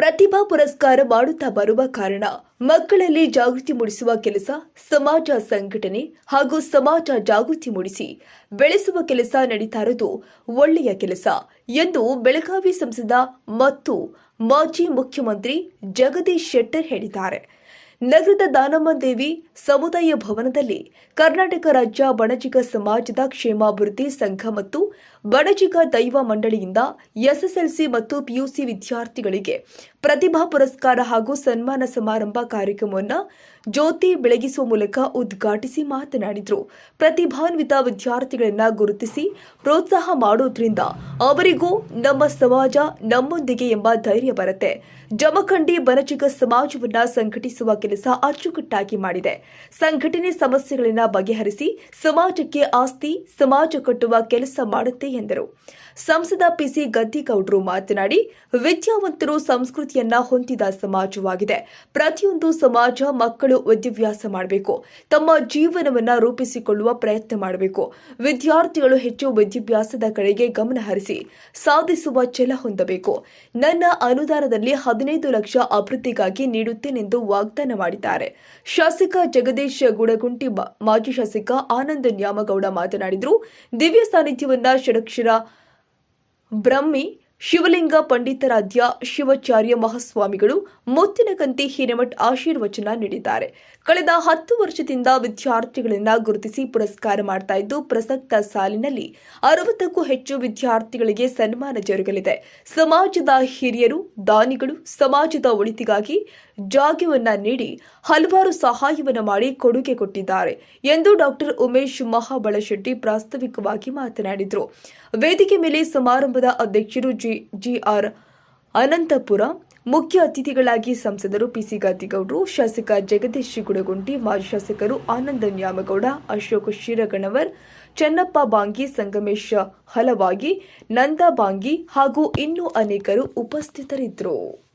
ಪ್ರತಿಭಾ ಪುರಸ್ಕಾರ ಮಾಡುತ್ತಾ ಬರುವ ಕಾರಣ ಮಕ್ಕಳಲ್ಲಿ ಜಾಗೃತಿ ಮೂಡಿಸುವ ಕೆಲಸ ಸಮಾಜ ಸಂಘಟನೆ ಹಾಗೂ ಸಮಾಜ ಜಾಗೃತಿ ಮೂಡಿಸಿ ಬೆಳೆಸುವ ಕೆಲಸ ನಡೀತಾ ಇರೋದು ಒಳ್ಳೆಯ ಕೆಲಸ ಎಂದು ಬೆಳಗಾವಿ ಸಂಸದ ಮತ್ತು ಮಾಜಿ ಮುಖ್ಯಮಂತ್ರಿ ಜಗದೀಶ್ ಶೆಟ್ಟರ್ ಹೇಳಿದ್ದಾರೆ. ನಗರದ ದಾನಮ್ಮ ದೇವಿ ಸಮುದಾಯ ಭವನದಲ್ಲಿ ಕರ್ನಾಟಕ ರಾಜ್ಯ ಬಣಜಿಗ ಸಮಾಜದ ಕ್ಷೇಮಾಭಿವೃದ್ಧಿ ಸಂಘ ಮತ್ತು ಬಣಜಿಗ ದೈವ ಮಂಡಳಿಯಿಂದ ಎಸ್ಎಸ್ಎಲ್ಸಿ ಮತ್ತು ಪಿಯುಸಿ ವಿದ್ಯಾರ್ಥಿಗಳಿಗೆ ಪ್ರತಿಭಾ ಪುರಸ್ಕಾರ ಹಾಗೂ ಸನ್ಮಾನ ಸಮಾರಂಭ ಕಾರ್ಯಕ್ರಮವನ್ನು ಜ್ಯೋತಿ ಬೆಳಗಿಸುವ ಮೂಲಕ ಉದ್ಘಾಟಿಸಿ ಮಾತನಾಡಿದರು. ಪ್ರತಿಭಾನ್ವಿತ ವಿದ್ಯಾರ್ಥಿಗಳನ್ನು ಗುರುತಿಸಿ ಪ್ರೋತ್ಸಾಹ ಮಾಡೋದ್ರಿಂದ ಅವರಿಗೂ ನಮ್ಮ ಸಮಾಜ ನಮ್ಮೊಂದಿಗೆ ಎಂಬ ಧೈರ್ಯ ಬರುತ್ತೆ. ಜಮಖಂಡಿ ಬನಚಿಗ ಸಮಾಜವನ್ನ ಸಂಘಟಿಸುವ ಕೆಲಸ ಅಚ್ಚುಕಟ್ಟಾಗಿ ಮಾಡಿದೆ. ಸಂಘಟನೆ ಸಮಸ್ಯೆಗಳನ್ನ ಬಗೆಹರಿಸಿ ಸಮಾಜಕ್ಕೆ ಆಸ್ತಿ, ಸಮಾಜ ಕಟ್ಟುವ ಕೆಲಸ ಮಾಡುತ್ತೆ ಎಂದರು. ಸಂಸದ ಪಿಸಿ ಗದ್ದಿಗೌಡರು ಮಾತನಾಡಿ, ವಿದ್ಯಾವಂತರು ಸಂಸ್ಕೃತಿಯನ್ನ ಹೊಂದಿದ ಸಮಾಜವಾಗಿದೆ. ಪ್ರತಿಯೊಂದು ಸಮಾಜ ಮಕ್ಕಳು ವಿದ್ಯಾಭ್ಯಾಸ ಮಾಡಬೇಕು. ತಮ್ಮ ಜೀವನವನ್ನ ರೂಪಿಸಿಕೊಳ್ಳುವ ಪ್ರಯತ್ನ ಮಾಡಬೇಕು. ವಿದ್ಯಾರ್ಥಿಗಳು ಹೆಚ್ಚು ವಿದ್ಯಾಭ್ಯಾಸದ ಕಡೆಗೆ ಗಮನ ಹರಿಸಿ ಸಾಧಿಸುವ ಛಲ ಹೊಂದಬೇಕು. ನನ್ನ ಅನುದಾನದಲ್ಲಿ ಹದಿನೈದು ಲಕ್ಷ ಅಭಿವೃದ್ಧಿಗಾಗಿ ನೀಡುತ್ತೇನೆಂದು ವಾಗ್ದಾನ ಮಾಡಿದ್ದಾರೆ. ಶಾಸಕ ಜಗದೀಶ್ ಗುಡಗುಂಟಿ ಮಾಜಿ ಶಾಸಕ ಆನಂದ್ ನ್ಯಾಮಗೌಡ ಮಾತನಾಡಿದರು. ದಿವ್ಯ ಸಾನ್ನಿಧ್ಯವನ್ನ ಷಡಕ್ಷರ ಬ್ರಹ್ಮಿ ಶಿವಲಿಂಗ ಪಂಡಿತಾರಾಧ್ಯ ಶಿವಾಚಾರ್ಯ ಮಹಾಸ್ವಾಮಿಗಳು ಮುತ್ತಿನಕಂತಿ ಹಿರೇಮಠ್ ಆಶೀರ್ವಚನ ನೀಡಿದ್ದಾರೆ. ಕಳೆದ ಹತ್ತು ವರ್ಷದಿಂದ ವಿದ್ಯಾರ್ಥಿಗಳನ್ನ ಗುರುತಿಸಿ ಪುರಸ್ಕಾರ ಮಾಡ್ತಾ ಇದ್ದು ಪ್ರಸಕ್ತ ಸಾಲಿನಲ್ಲಿ ಅರವತ್ತಕ್ಕೂ ಹೆಚ್ಚು ವಿದ್ಯಾರ್ಥಿಗಳಿಗೆ ಸನ್ಮಾನ ಜರುಗಲಿದೆ. ಸಮಾಜದ ಹಿರಿಯರು, ದಾನಿಗಳು, ಸಮಾಜದ ಒಳಿತಿಗಾಗಿ ಜಾಗ್ಯವನ್ನ ನೀಡಿ ಹಲವಾರು ಸಹಾಯವನ್ನು ಮಾಡಿ ಕೊಡುಗೆ ಕೊಟ್ಟಿದ್ದಾರೆ ಎಂದು ಡಾಕ್ಟರ್ ಉಮೇಶ್ ಮಹಾಬಳಶೆಟ್ಟಿ ಪ್ರಾಸ್ತಾವಿಕವಾಗಿ ಮಾತನಾಡಿದರು. ವೇದಿಕೆ ಮೇಲೆ ಸಮಾರಂಭದ ಅಧ್ಯಕ್ಷರು ಜಿ, ಜಿಆರ್ ಅನಂತಪುರ, ಮುಖ್ಯ ಅತಿಥಿಗಳಾಗಿ ಸಂಸದರು ಪಿಸಿ ಗಾತಿಗೌಡರು, ಶಾಸಕ ಜಗದೀಶ್ ಗುಡಗುಂಟಿ ಮಾಜಿ ಶಾಸಕರು ಆನಂದ ನ್ಯಾಮಗೌಡ, ಅಶೋಕ್ ಶಿರಗಣವರ್, ಚೆನ್ನಪ್ಪ ಬಾಂಗಿ, ಸಂಗಮೇಶ್ ಹಲವಾಗಿ, ನಂದಾ ಬಾಂಗಿ ಹಾಗೂ ಇನ್ನೂ ಅನೇಕರು ಉಪಸ್ಥಿತರಿದ್ದರು.